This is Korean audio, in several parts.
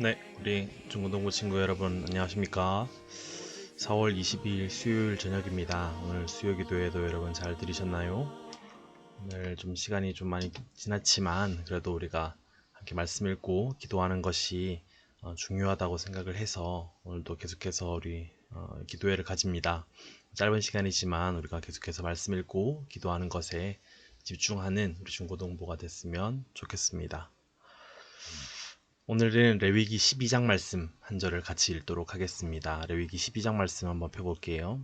네, 우리 중고동구 친구 여러분 안녕하십니까? 4월 22일 수요일 저녁입니다. 오늘 수요 기도에도 여러분 잘 들으셨나요? 오늘 좀 시간이 좀 많이 지났지만 그래도 우리가 함께 말씀 읽고 기도하는 것이 어, 중요하다고 생각을 해서 오늘도 계속해서 우리 어, 기도회를 가집니다. 짧은 시간이지만 우리가 계속해서 말씀 읽고 기도하는 것에 집중하는 우리 중고등부가 됐으면 좋겠습니다. 오늘은 레위기 12장 말씀 한 절을 같이 읽도록 하겠습니다. 레위기 12장 말씀 한번 펴볼게요.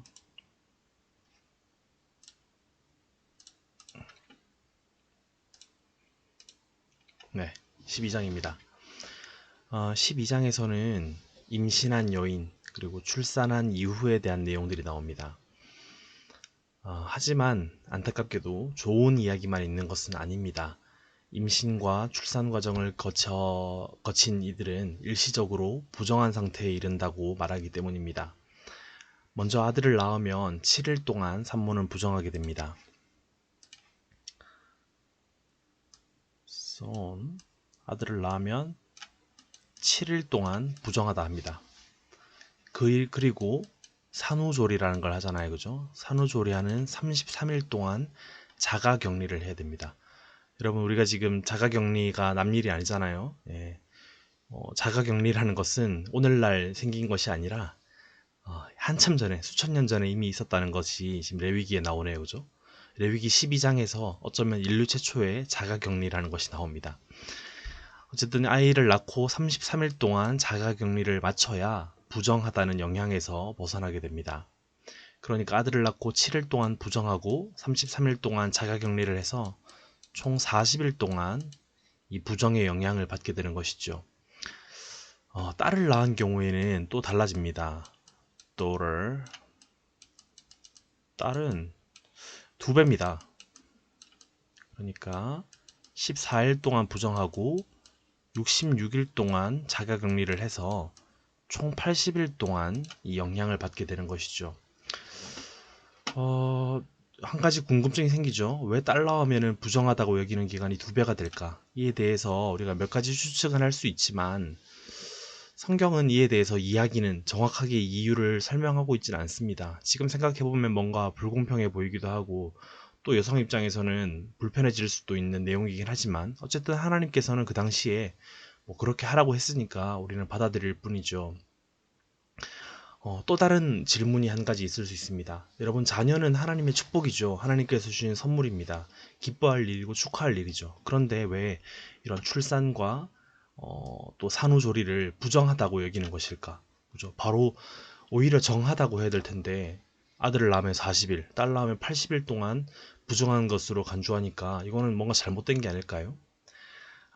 네, 12장입니다. 어, 12장에서는 임신한 여인 그리고 출산한 이후에 대한 내용들이 나옵니다. 어, 하지만 안타깝게도 좋은 이야기만 있는 것은 아닙니다. 임신과 출산 과정을 거쳐, 거친 이들은 일시적으로 부정한 상태에 이른다고 말하기 때문입니다. 먼저 아들을 낳으면 7일 동안 산모는 부정하게 됩니다. son, 아들을 낳으면 7일 동안 부정하다 합니다. 그 일, 그리고 산후조리라는 걸 하잖아요. 그죠? 산후조리하는 33일 동안 자가 격리를 해야 됩니다. 여러분 우리가 지금 자가 격리가 남일이 아니잖아요. 예. 어, 자가 격리라는 것은 오늘날 생긴 것이 아니라 어, 한참 전에 수천 년 전에 이미 있었다는 것이 지금 레위기에 나오네요, 그죠? 레위기 12장에서 어쩌면 인류 최초의 자가 격리라는 것이 나옵니다. 어쨌든 아이를 낳고 33일 동안 자가 격리를 마쳐야 부정하다는 영향에서 벗어나게 됩니다. 그러니까 아들을 낳고 7일 동안 부정하고 33일 동안 자가격리를 해서 총 40일 동안 이 부정의 영향을 받게 되는 것이죠. 어, 딸을 낳은 경우에는 또 달라집니다. daughter 딸은 두 배입니다. 그러니까 14일 동안 부정하고 66일 동안 자가격리를 해서 총 80일 동안 이 영향을 받게 되는 것이죠. 어, 한 가지 궁금증이 생기죠. 왜딸 낳으면 부정하다고 여기는 기간이 두 배가 될까? 이에 대해서 우리가 몇 가지 추측은 할 수 있지만 성경은 이에 대해서 이야기는 정확하게 이유를 설명하고 있지는 않습니다. 지금 생각해보면 뭔가 불공평해 보이기도 하고 또 여성 입장에서는 불편해질 수도 있는 내용이긴 하지만 어쨌든 하나님께서는 그 당시에 뭐 그렇게 하라고 했으니까 우리는 받아들일 뿐이죠. 어, 또 다른 질문이 한 가지 있을 수 있습니다. 여러분, 자녀는 하나님의 축복이죠. 하나님께서 주신 선물입니다. 기뻐할 일이고 축하할 일이죠. 그런데 왜 이런 출산과 어, 또 산후조리를 부정하다고 여기는 것일까? 그죠? 바로 오히려 정하다고 해야 될 텐데 아들을 낳으면 40일, 딸 낳으면 80일 동안 부정한 것으로 간주하니까 이거는 뭔가 잘못된 게 아닐까요?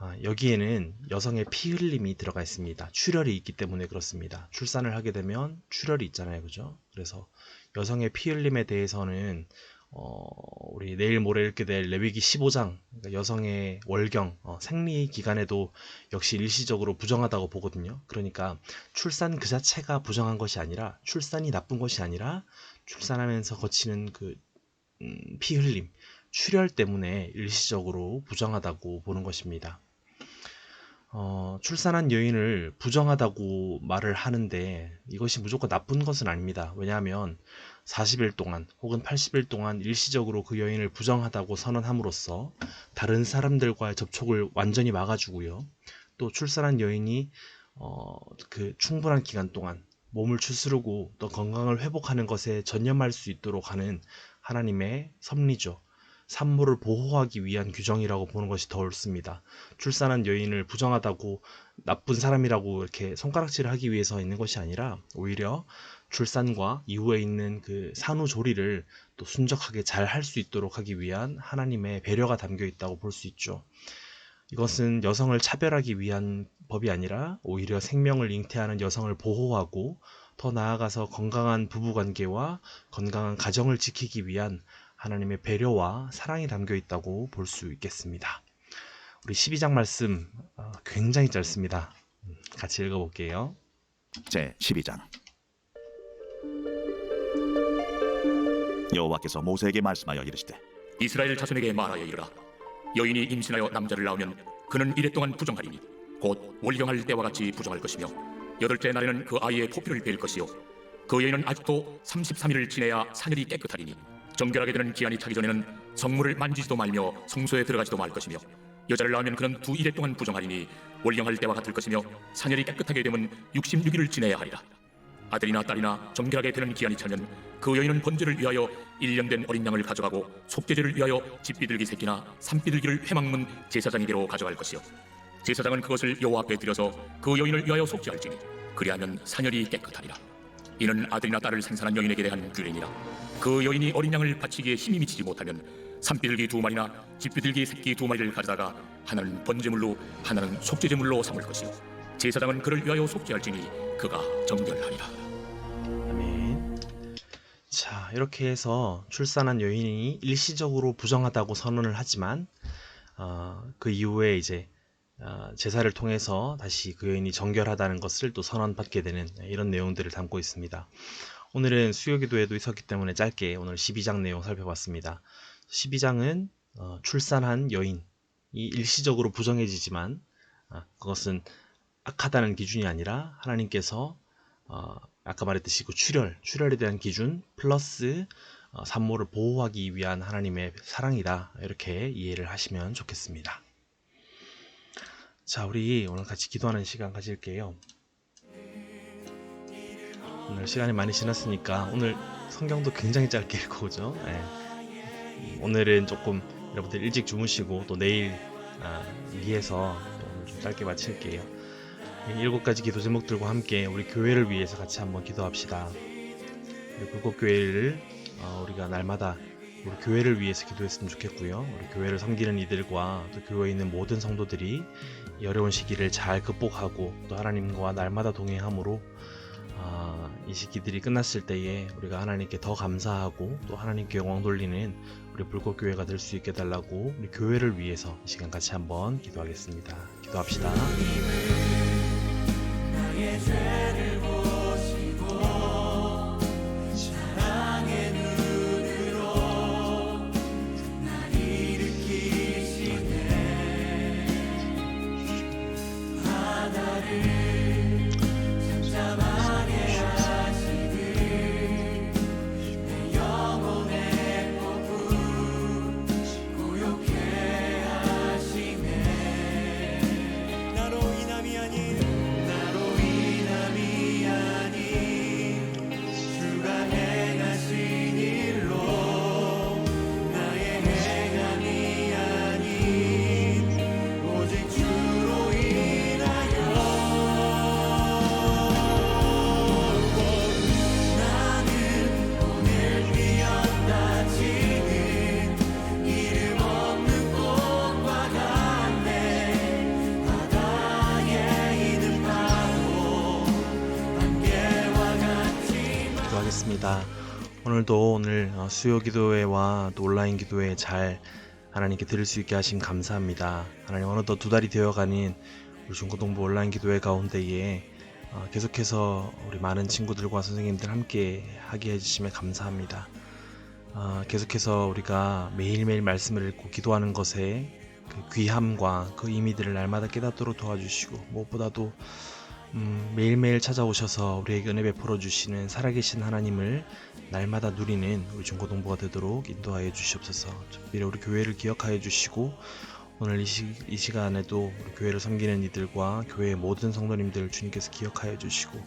아, 여기에는 여성의 피 흘림이 들어가 있습니다. 출혈이 있기 때문에 그렇습니다. 출산을 하게 되면 출혈이 있잖아요. 그죠? 그래서 여성의 피 흘림에 대해서는 어, 우리 내일 모레 읽게 될 레위기 15장 그러니까 여성의 월경 어, 생리 기간에도 역시 일시적으로 부정하다고 보거든요. 그러니까 출산 그 자체가 부정한 것이 아니라 출산이 나쁜 것이 아니라 출산하면서 거치는 그 음, 피 흘림, 출혈 때문에 일시적으로 부정하다고 보는 것입니다. 어, 출산한 여인을 부정하다고 말을 하는데 이것이 무조건 나쁜 것은 아닙니다. 왜냐하면 40일 동안 혹은 80일 동안 일시적으로 그 여인을 부정하다고 선언함으로써 다른 사람들과의 접촉을 완전히 막아주고요. 또 출산한 여인이 어, 그 충분한 기간 동안 몸을 추스르고 또 건강을 회복하는 것에 전념할 수 있도록 하는 하나님의 섭리죠. 산모를 보호하기 위한 규정이라고 보는 것이 더 옳습니다. 출산한 여인을 부정하다고 나쁜 사람이라고 이렇게 손가락질을 하기 위해서 있는 것이 아니라 오히려 출산과 이후에 있는 그 산후조리를 또 순적하게 잘 할 수 있도록 하기 위한 하나님의 배려가 담겨 있다고 볼 수 있죠. 이것은 여성을 차별하기 위한 법이 아니라 오히려 생명을 잉태하는 여성을 보호하고 더 나아가서 건강한 부부관계와 건강한 가정을 지키기 위한 하나님의 배려와 사랑이 담겨 있다고 볼 수 있겠습니다. 우리 12장 말씀 어, 굉장히 짧습니다. 음, 같이 읽어볼게요. 제 12장 여호와께서 모세에게 말씀하여 이르시되 이스라엘 자손에게 말하여 이르라 여인이 임신하여 남자를 낳으면 그는 이래 동안 부정하리니 곧 월경할 때와 같이 부정할 것이며 여덟째 날에는 그 아이의 포피를 베일 것이요 그 여인은 아직도 33일을 지내야 사늘이 깨끗하리니 정결하게 되는 기한이 차기 전에는 성물을 만지지도 말며 성소에 들어가지도 말 것이며 여자를 낳으면 그는 두 일에 동안 부정하리니 월경할 때와 같을 것이며 사늘이 깨끗하게 되면 66일을 지내야 하리라. 아들이나 딸이나 정결하게 되는 기한이 차면 그 여인은 번제를 위하여 1년 된 어린 양을 가져가고 속죄제를 위하여 집비둘기 새끼나 산비둘기를 회막문 제사장에게로 가져갈 것이요. 제사장은 그것을 여호와 앞에 드려서 그 여인을 위하여 속죄할지니 그리하면 사녀리 깨끗하리라. 이는 아들이나 딸을 생산한 여인에게 대한 규례니라 그 여인이 어린 양을 바치기에 힘이 미치지 못하면 산비둘기 두 마리나 집비둘기 새끼 두 마리를 가져다가 하나는 번제물로 하나는 속죄제물로 삼을 것이요 제사장은 그를 위하여 속죄할지니 그가 정결하리라. 자, 이렇게 해서 출산한 여인이 일시적으로 부정하다고 선언을 하지만 어, 그 이후에 이제 어, 제사를 통해서 다시 그 여인이 정결하다는 것을 또 선언받게 되는 이런 내용들을 담고 있습니다. 오늘은 수요기도에도 있었기 때문에 짧게 오늘 12장 내용 살펴봤습니다. 12장은 어, 출산한 여인이 일시적으로 부정해지지만 아, 그것은 악하다는 기준이 아니라 하나님께서 어, 아까 말했듯이 그 출혈, 출혈에 대한 기준 플러스 어, 산모를 보호하기 위한 하나님의 사랑이다 이렇게 이해를 하시면 좋겠습니다. 자, 우리 오늘 같이 기도하는 시간 가질게요. 오늘 시간이 많이 지났으니까 오늘 성경도 굉장히 짧게 읽고 오죠. 예. 음, 오늘은 조금 여러분들 일찍 주무시고 또 내일 아, 위해서 오늘 좀 짧게 마칠게요. 이 일곱 가지 기도 제목들과 함께 우리 교회를 위해서 같이 한번 기도합시다. 우리 불꽃교회를 어, 우리가 날마다 우리 교회를 위해서 기도했으면 좋겠고요. 우리 교회를 섬기는 이들과 또 교회에 있는 모든 성도들이 이 어려운 시기를 잘 극복하고 또 하나님과 날마다 동행함으로 아, 이 시기들이 끝났을 때에 우리가 하나님께 더 감사하고 또 하나님께 영광 돌리는 우리 불꽃 교회가 될 수 있게 달라고 우리 교회를 위해서 이 시간 같이 한번 기도하겠습니다. 기도합시다. 기도하겠습니다. 오늘도 오늘 어, 수요 기도회와 또 온라인 기도회 잘 하나님께 드릴 수 있게 하심 감사합니다. 하나님 어느덧 두 달이 되어가는 우리 중고동부 온라인 기도회 가운데에 어, 계속해서 우리 많은 친구들과 선생님들 함께 하게 해주심에 감사합니다. 어, 계속해서 우리가 매일매일 말씀을 읽고 기도하는 것에 그 귀함과 그 의미들을 날마다 깨닫도록 도와주시고 무엇보다도 음, 매일매일 찾아오셔서 우리에게 은혜 베풀어 주시는 살아계신 하나님을 날마다 누리는 우리 중고동부가 되도록 인도하여 주시옵소서. 특별히 우리 교회를 기억하여 주시고 오늘 이, 시, 이 시 간에도 우리 교회를 섬기는 이들과 교회의 모든 성도님들 주님께서 기억하여 주시고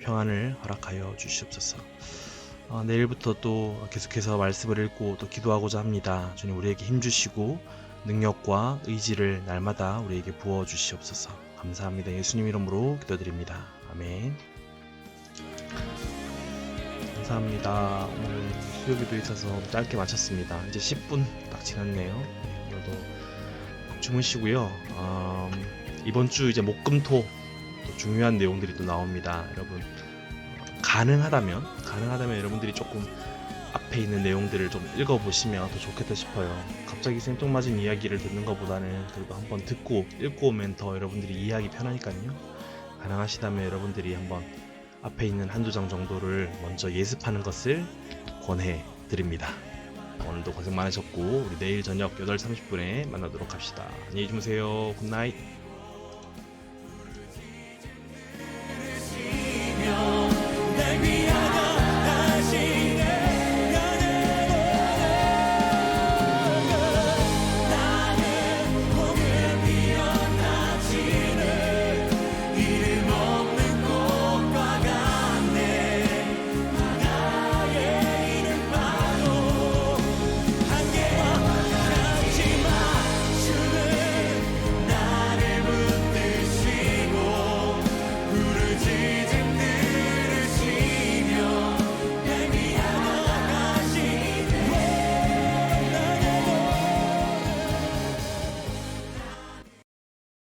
평안을 허락하여 주시옵소서. 어, 내일부터 또 계속해서 말씀을 읽고 또 기도하고자 합니다. 주님 우리에게 힘 주시고 능력과 의지를 날마다 우리에게 부어 주시옵소서. 감사합니다. 예수님 이름으로 기도드립니다. 아멘. 감사합니다. 오늘 수요기도 있어서 짧게 마쳤습니다. 이제 10분 딱 지났네요. 네, 오늘도 푹 주무시고요. 음, 이번 주 이제 목금토 또 중요한 내용들이 또 나옵니다. 여러분 어, 가능하다면 가능하다면 여러분들이 조금 앞에 있는 내용들을 좀 읽어보시면 더 좋겠다 싶어요. 갑자기 생뚱맞은 이야기를 듣는 것보다는 그래도 한번 듣고 읽고 오면 더 여러분들이 이해하기 편하니까요. 가능하시다면 여러분들이 한번 앞에 있는 한두 장 정도를 먼저 예습하는 것을 권해 드립니다. 오늘도 고생 많으셨고 우리 내일 저녁 8시 30분에 만나도록 합시다. 안녕히 주무세요. 굿나잇.